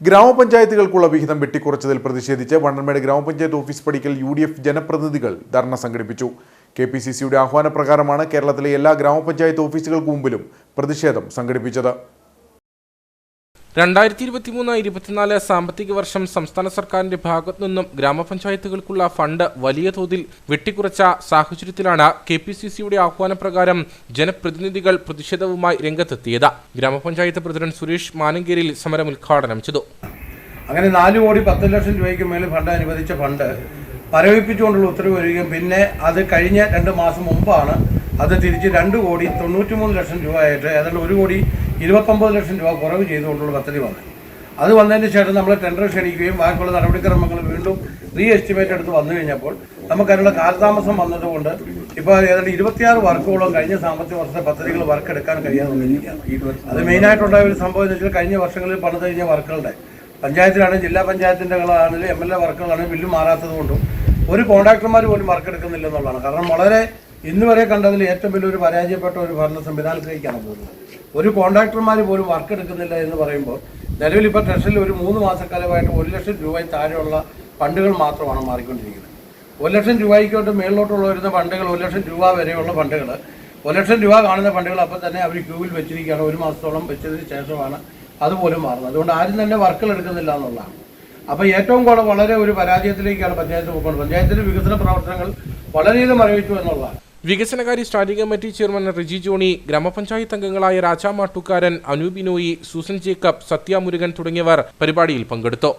ഗ്രാമപഞ്ചായത്തുകൾക്കുള്ള വിഹിതം വെട്ടിക്കുറച്ചതിൽ പ്രതിഷേധിച്ച് വണ്ണൻമേട് ഗ്രാമപഞ്ചായത്ത് ഓഫീസ് പടിക്കൽ യു ജനപ്രതിനിധികൾ ധർണ സംഘടിപ്പിച്ചു. കെ പി സി സിയുടെ ആഹ്വാനപ്രകാരമാണ് കേരളത്തിലെ എല്ലാ ഗ്രാമപഞ്ചായത്ത് ഓഫീസുകൾക്ക് മുമ്പിലും പ്രതിഷേധം സംഘടിപ്പിച്ചത്. രണ്ടായിരത്തി ഇരുപത്തി മൂന്ന് ഇരുപത്തിനാല് സാമ്പത്തിക വർഷം സംസ്ഥാന സർക്കാരിന്റെ ഭാഗത്തു നിന്നും ഗ്രാമപഞ്ചായത്തുകൾക്കുള്ള ഫണ്ട് വലിയ തോതിൽ വെട്ടിക്കുറച്ച സാഹചര്യത്തിലാണ് കെ പി സി സിയുടെ ആഹ്വാനപ്രകാരം ജനപ്രതിനിധികൾ പ്രതിഷേധവുമായി രംഗത്തെത്തിയത്. ഗ്രാമപഞ്ചായത്ത് പ്രസിഡന്റ് സുരേഷ് മാനങ്കേരിയിൽ സമരം ഉദ്ഘാടനം ചെയ്തു. അങ്ങനെ നാല് കോടി പത്ത് ലക്ഷം രൂപയ്ക്ക് മേൽ ഫണ്ട് അനുവദിച്ച ഫണ്ട് പരവിപ്പിച്ചുകൊണ്ടുള്ള ഉത്തരവ് വരികയും പിന്നെ അത് കഴിഞ്ഞ രണ്ട് മാസം മുമ്പാണ് അത് തിരിച്ച് രണ്ട് കോടി തൊണ്ണൂറ്റി മൂന്ന് ലക്ഷം രൂപയായിട്ട് ഏതാണ്ട് ഒരു കോടി ഇരുപത്തൊമ്പത് ലക്ഷം രൂപ കുറവ് ചെയ്തുകൊണ്ടുള്ള പദ്ധതി വന്നത് അത് വന്നതിന് ശേഷം നമ്മൾ ടെൻഡർ ക്ഷണിക്കുകയും ബാക്കിയുള്ള നടപടിക്രമങ്ങൾ വീണ്ടും റീ എസ്റ്റിമേറ്റ് എടുത്ത് വന്നു കഴിഞ്ഞപ്പോൾ നമുക്കതിനുള്ള കാലതാമസം വന്നതുകൊണ്ട് ഇപ്പോൾ ഏതാണ്ട് ഇരുപത്തിയാറ് വർക്കുകളോ കഴിഞ്ഞ സാമ്പത്തിക വർഷത്തെ പദ്ധതികൾ വർക്ക് എടുക്കാൻ കഴിയാതെ അത് മെയിനായിട്ടുണ്ടായ ഒരു സംഭവം എന്ന് വെച്ചാൽ കഴിഞ്ഞ വർഷങ്ങളിൽ പണിത് കഴിഞ്ഞ വർക്കുകളുടെ പഞ്ചായത്തിലാണെങ്കിൽ ജില്ലാ പഞ്ചായത്തിന്റെ ആണെങ്കിലും എം എൽ എ വർക്കുകളാണെങ്കിലും ബില്ല് മാറാത്തത് കൊണ്ടും ഒരു കോൺട്രാക്ടർമാർ പോലും വർക്ക് എടുക്കുന്നില്ല എന്നുള്ളതാണ്. കാരണം വളരെ ഇന്ന് വരെ കണ്ടതിൽ ഏറ്റവും വലിയൊരു പരാജയപ്പെട്ട ഒരു ഭരണ സംവിധാനത്തിലേക്കാണ് പോകുന്നത്. ഒരു കോൺട്രാക്ടർമാർ പോലും വർക്ക് എടുക്കുന്നില്ല എന്ന് പറയുമ്പോൾ നിലവിൽ ഇപ്പോൾ ട്രഷറിൽ ഒരു മൂന്ന് മാസക്കാലമായിട്ട് ഒരു ലക്ഷം രൂപയിൽ താഴെയുള്ള ഫണ്ടുകൾ മാത്രമാണ് മാറിക്കൊണ്ടിരിക്കുന്നത്. ഒരു ലക്ഷം രൂപയ്ക്കോട്ട് മേളിലോട്ടുള്ള വരുന്ന ഫണ്ടുകൾ ഒരു ലക്ഷം രൂപ വരെയുള്ള ഫണ്ടുകൾ ഒരു ലക്ഷം രൂപ കാണുന്ന ഫണ്ടുകൾ അപ്പം തന്നെ അവർ ക്യൂവിൽ വെച്ചിരിക്കുകയാണ്. ഒരു മാസത്തോളം വെച്ചതിന് ശേഷമാണ് അതുപോലും മാറുന്നത്. അതുകൊണ്ട് ആരും തന്നെ വർക്കുകൾ എടുക്കുന്നില്ല എന്നുള്ളതാണ്. അപ്പോൾ ഏറ്റവും കൂടുതൽ വളരെ ഒരു പരാജയത്തിലേക്കാണ് പഞ്ചായത്ത് പോകുന്നത് പഞ്ചായത്തിന്റെ വികസന പ്രവർത്തനങ്ങൾ വളരെയധികം അറിയിച്ചു എന്നുള്ളതാണ്. വികസനകാര്യ standing committee chairman Riji Johny ഗ്രാമപഞ്ചായത്ത് അംഗങ്ങളായ രാജാ മാട്ടുകാരൻ അനൂപിനോയി സൂസൻ ജേക്കബ് സത്യ മുരുകൻ തുടങ്ങിയവർ പരിപാടിയിൽ പങ്കെടുത്തു.